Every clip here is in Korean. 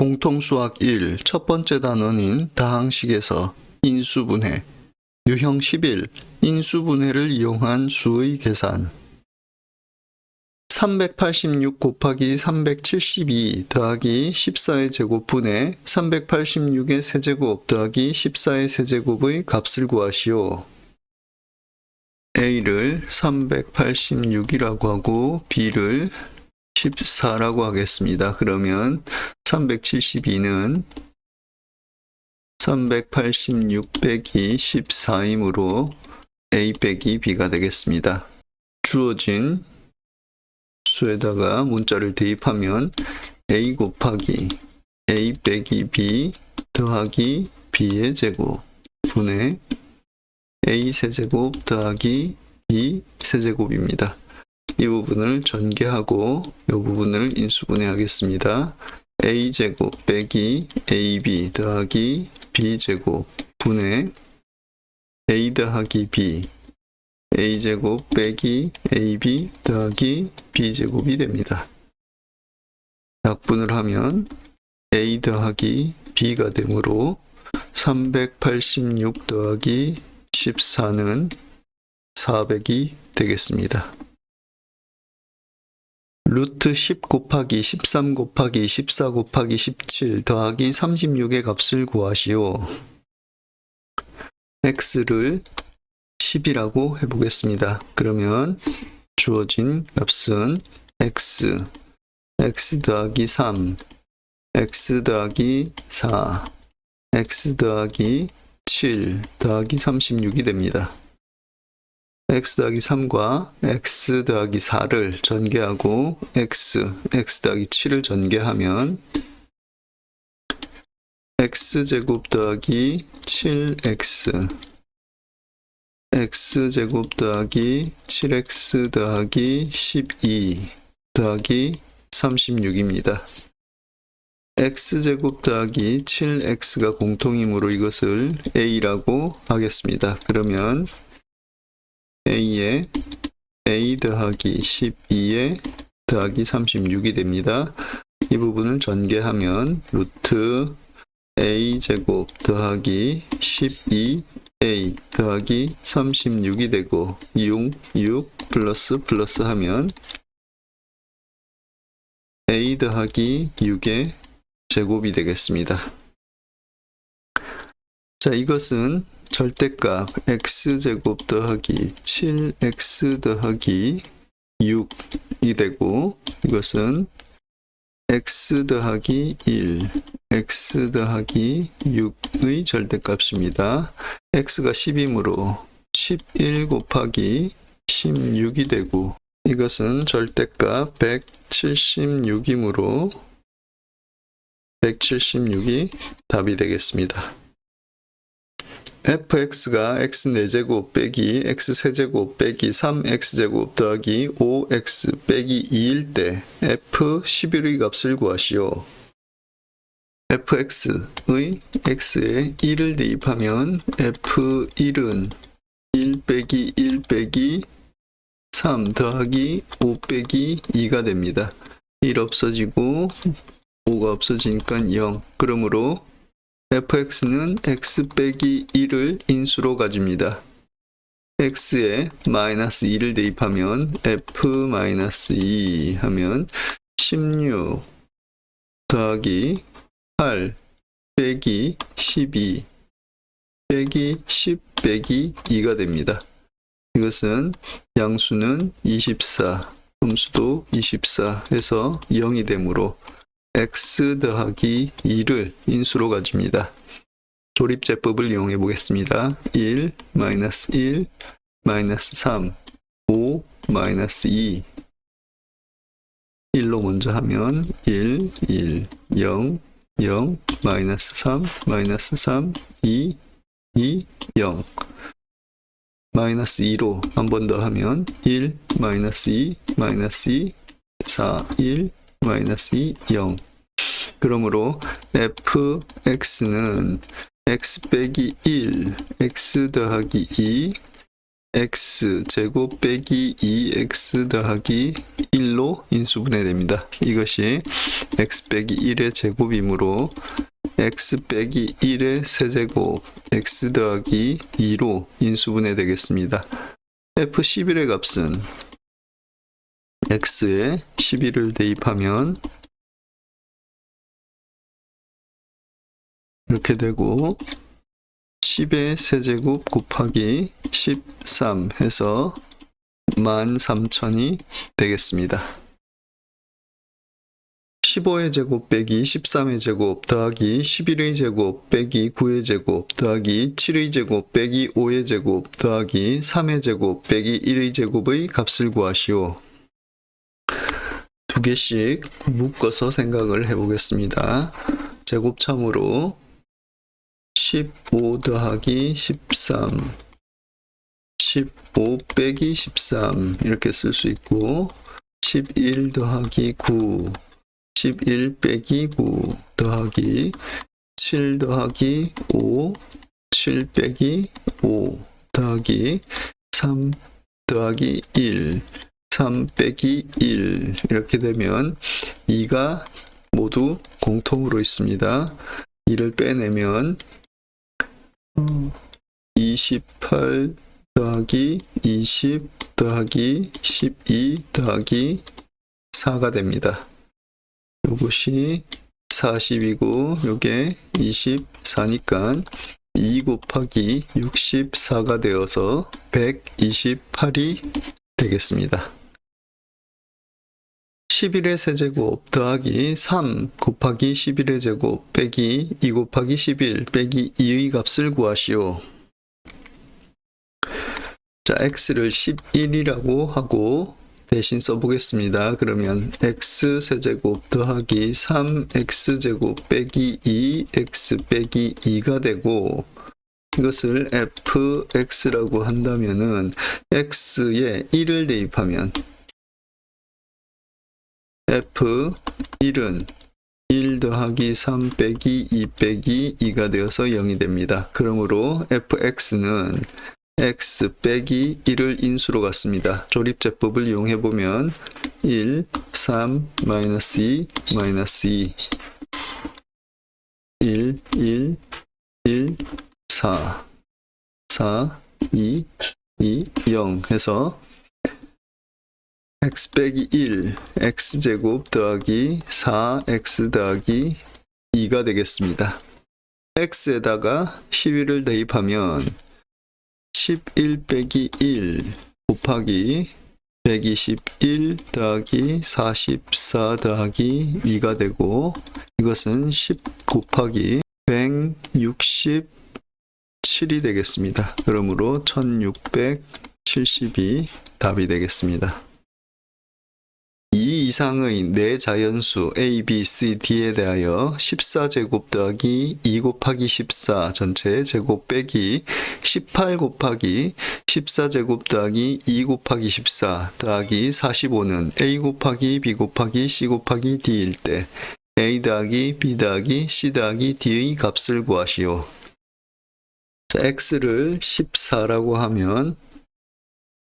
공통수학 1 첫 번째 단원인 다항식에서 인수분해 유형 11 인수분해를 이용한 수의 계산 386 곱하기 372 더하기 14의 제곱분의 386의 세제곱 더하기 14의 세제곱의 값을 구하시오. A를 386이라고 하고 B를 14라고 하겠습니다. 그러면 372는 386 빼기 14이므로 A 빼기 B가 되겠습니다. 주어진 수에다가 문자를 대입하면 A 곱하기 A 빼기 B 더하기 B의 제곱 분의 A 세제곱 더하기 B 세제곱입니다. 이 부분을 전개하고 이 부분을 인수분해하겠습니다. a제곱 빼기 ab 더하기 b제곱 분의 a 더하기 b a제곱 빼기 ab 더하기 b제곱이 됩니다. 약분을 하면 a 더하기 b가 되므로 386 더하기 14는 400이 되겠습니다. 루트 10 곱하기 13 곱하기 14 곱하기 17 더하기 36의 값을 구하시오. x를 10이라고 해보겠습니다. 그러면 주어진 값은 x, x 더하기 3, x 더하기 4, x 더하기 7 더하기 36이 됩니다. X 더하기 3과 x 더하기 4를 전개하고 x, x 더하기 7을 전개하면 x제곱 더하기 7x x제곱 더하기 7x 더하기 12 더하기 36입니다. x제곱 더하기 7x가 공통이므로 이것을 a라고 하겠습니다. 그러면 a에 a 더하기 12에 더하기 36이 됩니다. 이 부분을 전개하면 루트 a 제곱 더하기 12a 더하기 36이 되고 6, 6 플러스 플러스 하면 a 더하기 6의 제곱이 되겠습니다. 자, 이것은 절대값 x제곱 더하기 7x 더하기 6이 되고 이것은 x 더하기 1, x 더하기 6의 절대값입니다. x가 10이므로 11 곱하기 16이 되고 이것은 절대값 176이므로 176이 답이 되겠습니다. Fx가 x 4제곱 빼기 x 세제곱 빼기 3x제곱 더하기 5x 빼기 2일 때 f 11의 값을 구하시오. fx의 x에 1을 대입하면 f1은 1 빼기 1 빼기 3 더하기 5 빼기 2가 됩니다. 1 없어지고 5가 없어지니까 0. 그러므로 fx는 x 빼기 1을 인수로 가집니다. x에 마이너스 2를 대입하면 f 마이너스 2 하면 16 더하기 8 빼기 12 빼기 10 빼기 2가 됩니다. 이것은 양수는 24, 음수도 24 해서 0이 되므로 x 더하기 2를 인수로 가집니다. 조립제법을 이용해 보겠습니다. 1, 마이너스 1, 마이너스 3, 5, 마이너스 2 1로 먼저 하면 1, 1, 0, 0, 마이너스 3, 마이너스 3, 2, 2, 0 마이너스 2로 한 번 더 하면 1, 마이너스 2, 마이너스 2, 4, 1, 마이너스 2, 0. 그러므로 fx는 x 빼기 1, x 더하기 2, x 제곱 빼기 2x 더하기 1로 인수분해됩니다. 이것이 x 빼기 1의 제곱이므로 x 빼기 1의 세제곱 x 더하기 2로 인수분해 되겠습니다. f11의 값은 x에 11을 대입하면 이렇게 되고 10의 세제곱 곱하기 13 해서 13,000이 되겠습니다. 15의 제곱 빼기 13의 제곱 더하기 11의 제곱 빼기 9의 제곱 더하기 7의 제곱 빼기 5의 제곱 더하기 3의 제곱 빼기 1의 제곱의 값을 구하시오. 두 개씩 묶어서 생각을 해보겠습니다. 제곱참으로 15 더하기 13 15 빼기 13 이렇게 쓸 수 있고 11 더하기 9 11 빼기 9 더하기 7 더하기 5 7 빼기 5 더하기 3 더하기 1 3 빼기 1 이렇게 되면 2가 모두 공통으로 있습니다. 2를 빼내면 28 더하기 20 더하기 12 더하기 4가 됩니다. 이것이 40이고 요게 24니까 2 곱하기 64가 되어서 128이 되겠습니다. 11의 세제곱 더하기 3 곱하기 11의 제곱 빼기 2 곱하기 11 빼기 2의 값을 구하시오. 자, x를 11이라고 하고 대신 써보겠습니다. 그러면 x 세제곱 더하기 3x제곱 빼기 2x 빼기 2가 되고 이것을 fx라고 한다면은 x에 1을 대입하면 f1은 1 더하기 3 빼기 2 빼기 2가 되어서 0이 됩니다. 그러므로 fx는 x 빼기 1을 인수로 갖습니다. 조립제법을 이용해 보면 1, 3, 마이너스 2, 마이너스 2 1, 1, 1, 4 4, 2, 2, 0 해서 x 빼기 1, x제곱 더하기 4x 더하기 2가 되겠습니다. x에다가 11을 대입하면 11 빼기 1 곱하기 121 더하기 44 더하기 2가 되고 이것은 10 곱하기 167이 되겠습니다. 그러므로 1670이 답이 되겠습니다. 2 이상의 네 자연수 A, B, C, D에 대하여 14제곱 더하기 2 곱하기 14 전체의 제곱 빼기 18 곱하기 14제곱 더하기 2 곱하기 14 더하기 45는 A 곱하기 B 곱하기 C 곱하기 D일 때 A 더하기 B 더하기 C 더하기 D의 값을 구하시오. 자, X를 14라고 하면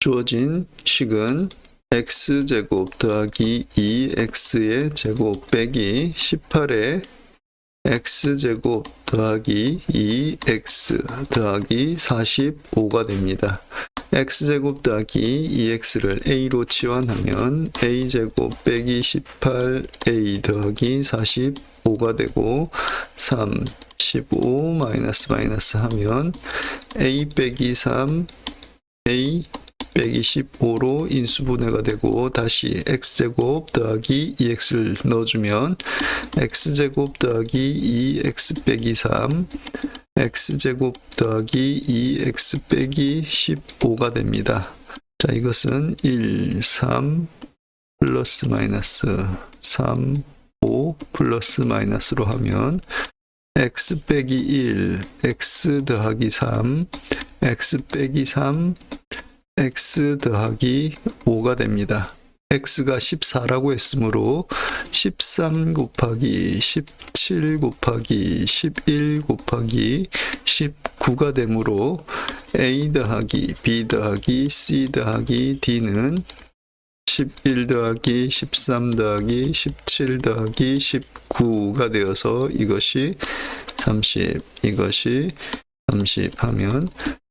주어진 식은 x제곱 더하기 2x의 제곱 빼기 18의 x제곱 더하기 2x 더하기 45가 됩니다. x제곱 더하기 2x를 a로 치환하면 a제곱 빼기 18a 더하기 45가 되고 3, 15 마이너스 마이너스 하면 a 빼기 3 a 빼기 15로 인수분해가 되고 다시 x제곱 더하기 2x를 넣어주면 x제곱 더하기 2x 빼기 3 x제곱 더하기 2x 빼기 15가 됩니다. 자 이것은 1, 3 플러스 마이너스 3, 5 플러스 마이너스로 하면 x 빼기 1, x 더하기 3, x 빼기 3, x 더하기 5가 됩니다. x가 14라고 했으므로 13 곱하기 17 곱하기 11 곱하기 19가 되므로 A 더하기 B 더하기 C 더하기 D는 11 더하기 13 더하기 17 더하기 19가 되어서 이것이 30, 이것이 30 하면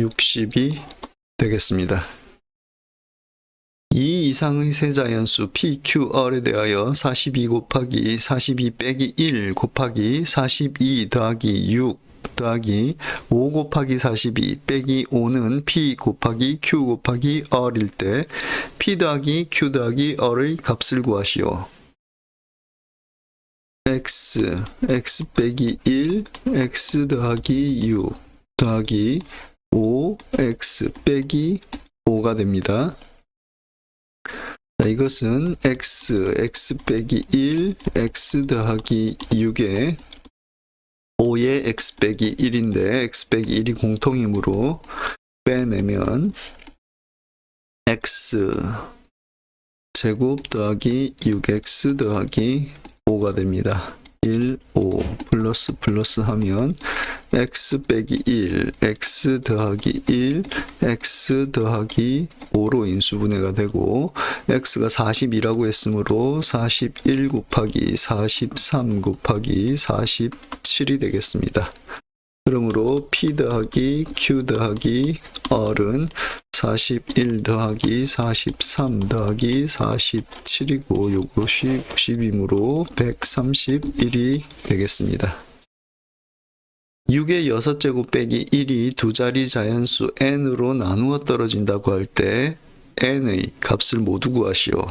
60이 되겠습니다. 이 이상의 세 자연수 PQR에 대하여 42 곱하기 42 빼기 1 곱하기 42 더하기 6 더하기 5 곱하기 42 빼기 5는 P 곱하기 Q 곱하기 R일 때 P 더하기 Q 더하기 R의 값을 구하시오. X, X 빼기 1, X 더하기 6 더하기 5, X 빼기 5가 됩니다. 자, 이것은 x, x 빼기 1, x 더하기 6에 5의 x 빼기 1인데 x 빼기 1이 공통이므로 빼내면 x 제곱 더하기 6x 더하기 5가 됩니다. 1, 5 플러스 플러스 하면 x 빼기 1, x 더하기 1, x 더하기 5로 인수분해가 되고 x가 42라고 했으므로 41 곱하기 43 곱하기 47이 되겠습니다. 그러므로 p 더하기 q 더하기 r은 41 더하기 43 더하기 47이고 요것이 90이므로 131이 되겠습니다. 6의 6제곱 빼기 1이 두 자리 자연수 n으로 나누어 떨어진다고 할 때 n의 값을 모두 구하시오.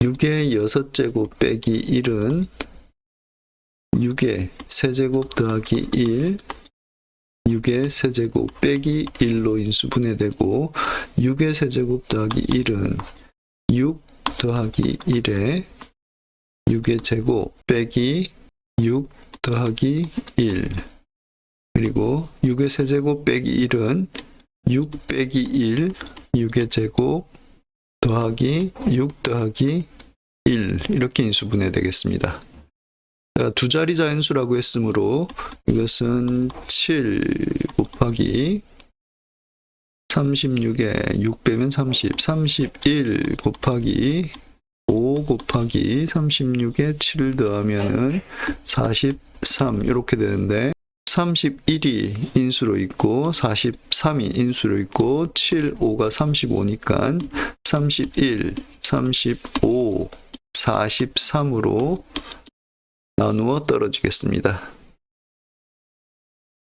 6의 6제곱 빼기 1은 6의 세제곱 더하기 1 6의 세제곱 빼기 1로 인수 분해되고 6의 세제곱 더하기 1은 6 더하기 1에 6의 제곱 빼기 6 더하기 1 그리고 6의 세제곱 빼기 1은 6 빼기 1 6의 제곱 더하기 6 더하기 1 이렇게 인수분해 되겠습니다. 자, 두 자리 자연수라고 했으므로 이것은 7 곱하기 36에 6 빼면 30, 31 곱하기 5 곱하기 36에 7을 더하면은 43 이렇게 되는데 31이 인수로 있고 43이 인수로 있고 7, 5가 35니까 31, 35, 43으로 나누어 떨어지겠습니다.